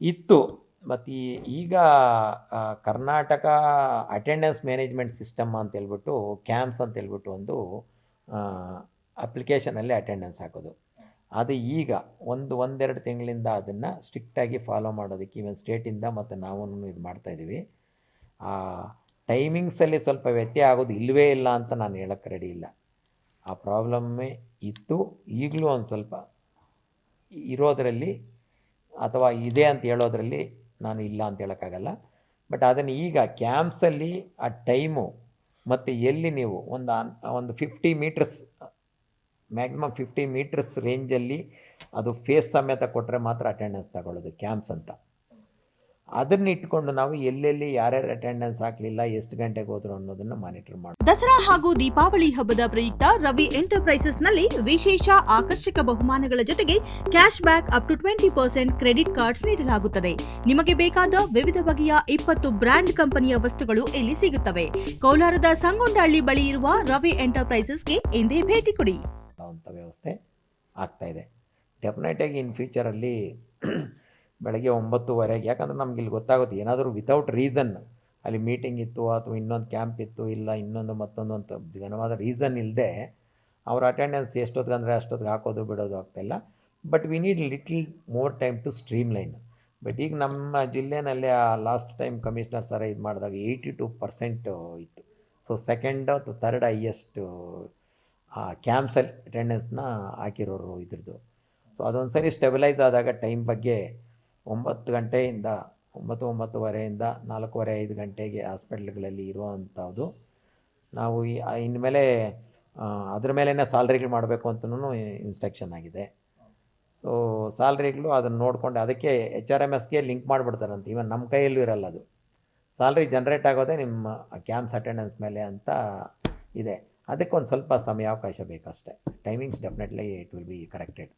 ಇತ್ತು. ಮತ್ತು ಈಗ ಕರ್ನಾಟಕ ಅಟೆಂಡೆನ್ಸ್ ಮ್ಯಾನೇಜ್ಮೆಂಟ್ ಸಿಸ್ಟಮ್ ಅಂತ ಹೇಳ್ಬಿಟ್ಟು ಕ್ಯಾಂಪ್ಸ್ ಅಂತ ಹೇಳ್ಬಿಟ್ಟು ಒಂದು ಅಪ್ಲಿಕೇಶನಲ್ಲಿ ಅಟೆಂಡೆನ್ಸ್ ಹಾಕೋದು. ಅದು ಈಗ ಒಂದು, ಒಂದೆರಡು ತಿಂಗಳಿಂದ ಅದನ್ನು ಸ್ಟ್ರಿಕ್ಟಾಗಿ ಫಾಲೋ ಮಾಡೋದಕ್ಕೆ ಈವನ್ ಸ್ಟೇಟಿಂದ ಮತ್ತು ನಾವು ಇದು ಮಾಡ್ತಾಯಿದ್ದೀವಿ ಆ ಟೈಮಿಂಗ್ಸಲ್ಲಿ ಸ್ವಲ್ಪ ವ್ಯತ್ಯಯ ಆಗೋದು ಇಲ್ಲವೇ ಇಲ್ಲ ಅಂತ ನಾನು ಹೇಳೋಕ್ಕೆ ರೆಡಿ ಇಲ್ಲ. ಆ ಪ್ರಾಬ್ಲಮ್ಮೇ ಇತ್ತು. ಈಗಲೂ ಒಂದು ಸ್ವಲ್ಪ ಇರೋದರಲ್ಲಿ ಅಥವಾ ಇದೆ ಅಂತ ಹೇಳೋದ್ರಲ್ಲಿ ನಾನು ಇಲ್ಲ ಅಂತ ಹೇಳೋಕ್ಕಾಗಲ್ಲ. ಬಟ್ ಅದನ್ನು ಈಗ ಕ್ಯಾಂಪ್ಸಲ್ಲಿ ಆ ಟೈಮು ಮತ್ತು ಎಲ್ಲಿ ನೀವು ಒಂದು ಒಂದು fifty metres maximum fifty metres ರೇಂಜಲ್ಲಿ ಅದು ಫೇಸ್ ಸಮೇತ ಕೊಟ್ಟರೆ ಮಾತ್ರ ಅಟೆಂಡೆನ್ಸ್ ತಗೊಳ್ಳೋದು ಕ್ಯಾಂಪ್ಸ್ ಅಂತ. ಅದನ್ನ ಇಟ್ಕೊಂಡು ನಾವು ಎಲ್ಲೆಲ್ಲಿ ಯಾರ್ಯಾರು ಅಟೆಂಡೆನ್ಸ್ ಹಾಕಲಿಲ್ಲ ಎಷ್ಟು ಗಂಟೆಗೆ ಹೋದ್ರು ಅನ್ನೋದನ್ನು ಮಾನಿಟರ್ ಮಾಡಿ ದಸರಾ ಹಾಗೂ ದೀಪಾವಳಿ ಹಬ್ಬದ ಪ್ರಯುಕ್ತ ರವಿ ಎಂಟರ್ಪ್ರೈಸಸ್ನಲ್ಲಿ ವಿಶೇಷ ಆಕರ್ಷಕ ಬಹುಮಾನಗಳ ಜೊತೆಗೆ cash back up to twenty percent credit cards ನೀಡಲಾಗುತ್ತದೆ. ನಿಮಗೆ ಬೇಕಾದ ವಿವಿಧ ಬಗೆಯ ಇಪ್ಪತ್ತು ಬ್ರ್ಯಾಂಡ್ ಕಂಪನಿಯ ವಸ್ತುಗಳು ಇಲ್ಲಿ ಸಿಗುತ್ತವೆ. ಕೋಲಾರದ ಸಂಗೊಂಡಹಳ್ಳಿ ಬಳಿ ಇರುವ ರವಿ ಎಂಟರ್ಪ್ರೈಸಸ್ಗೆ ಎಂದೇ ಭೇಟಿ ಕೊಡಿ. ವ್ಯವಸ್ಥೆ ಡೆಫಿನೆಟ್ ಆಗಿ ಇನ್ ಫ್ಯೂಚರಲ್ಲಿ ಬೆಳಗ್ಗೆ ಒಂಬತ್ತುವರೆಗೆ. ಯಾಕಂದ್ರೆ ನಮ್ಗೆ ಇಲ್ಲಿ ಗೊತ್ತಾಗುತ್ತೆ, ಏನಾದರೂ ವಿತೌಟ್ ರೀಸನ್ ಅಲ್ಲಿ ಮೀಟಿಂಗ್ ಇತ್ತು, ಅಥವಾ ಇನ್ನೊಂದು ಕ್ಯಾಂಪ್ ಇತ್ತು, ಇಲ್ಲ ಇನ್ನೊಂದು ಮತ್ತೊಂದು ಅಂತ ಘನವಾದ ರೀಸನ್ ಇಲ್ಲದೆ ಅವ್ರ ಅಟೆಂಡೆನ್ಸ್ ಎಷ್ಟೊತ್ತಿಗೆ ಅಂದರೆ ಅಷ್ಟೊತ್ತಿಗೆ ಹಾಕೋದು, ಬಿಡೋದು ಆಗ್ತಾಯಿಲ್ಲ but we need little more time to streamline but ಈಗ ನಮ್ಮ ಜಿಲ್ಲೆನಲ್ಲಿ ಆ ಲಾಸ್ಟ್ ಟೈಮ್ ಕಮಿಷನರ್ ಸರ ಇದು ಮಾಡಿದಾಗ ಏಯ್ಟಿ ಟು ಪರ್ಸೆಂಟ್ ಇತ್ತು. ಸೊ ಸೆಕೆಂಡ್ ಅಥವಾ ಥರ್ಡ್ ಹೈಯೆಸ್ಟ್ ಕ್ಯಾಂಪ್ಸಲ್ಲಿ ಅಟೆಂಡೆನ್ಸ್ನ ಹಾಕಿರೋರು ಇದ್ರದ್ದು. ಸೊ ಅದೊಂದು ಸರಿ ಸ್ಟೆಬಿಲೈಸ್ ಆದಾಗ ಟೈಮ್ ಬಗ್ಗೆ ಒಂಬತ್ತು ಗಂಟೆಯಿಂದ, ಒಂಬತ್ತು ಒಂಬತ್ತುವರೆಯಿಂದ ನಾಲ್ಕೂವರೆ ಐದು ಗಂಟೆಗೆ ಹಾಸ್ಪಿಟ್ಲ್ಗಳಲ್ಲಿ ಇರುವಂಥದ್ದು ನಾವು ಈ ಇನ್ಮೇಲೆ ಮೇಲೆ ಅದ್ರ ಮೇಲೇ ಸ್ಯಾಲ್ರಿಗಳು ಮಾಡಬೇಕು ಅಂತಲೂ ಇನ್ಸ್ಟ್ರಕ್ಷನ್ ಆಗಿದೆ. ಸೊ, ಸ್ಯಾಲ್ರಿಗಳು ಅದನ್ನು ನೋಡಿಕೊಂಡು ಅದಕ್ಕೆ ಎಚ್ ಆರ್ ಎಂ ಎಸ್ಗೆ ಲಿಂಕ್ ಮಾಡಿಬಿಡ್ತಾರಂತೆ. ಇವನ್ ನಮ್ಮ ಕೈಯಲ್ಲೂ ಇರಲ್ಲ ಅದು. ಸ್ಯಾಲ್ರಿ ಜನ್ರೇಟ್ ಆಗೋದೇ ನಿಮ್ಮ ಕ್ಯಾಂಪ್ಸ್ ಅಟೆಂಡೆನ್ಸ್ ಮೇಲೆ ಅಂತ ಇದೆ. ಅದಕ್ಕೆ ಒಂದು ಸ್ವಲ್ಪ ಸಮಯಾವಕಾಶ ಬೇಕಷ್ಟೇ. Timings definitely it will be corrected.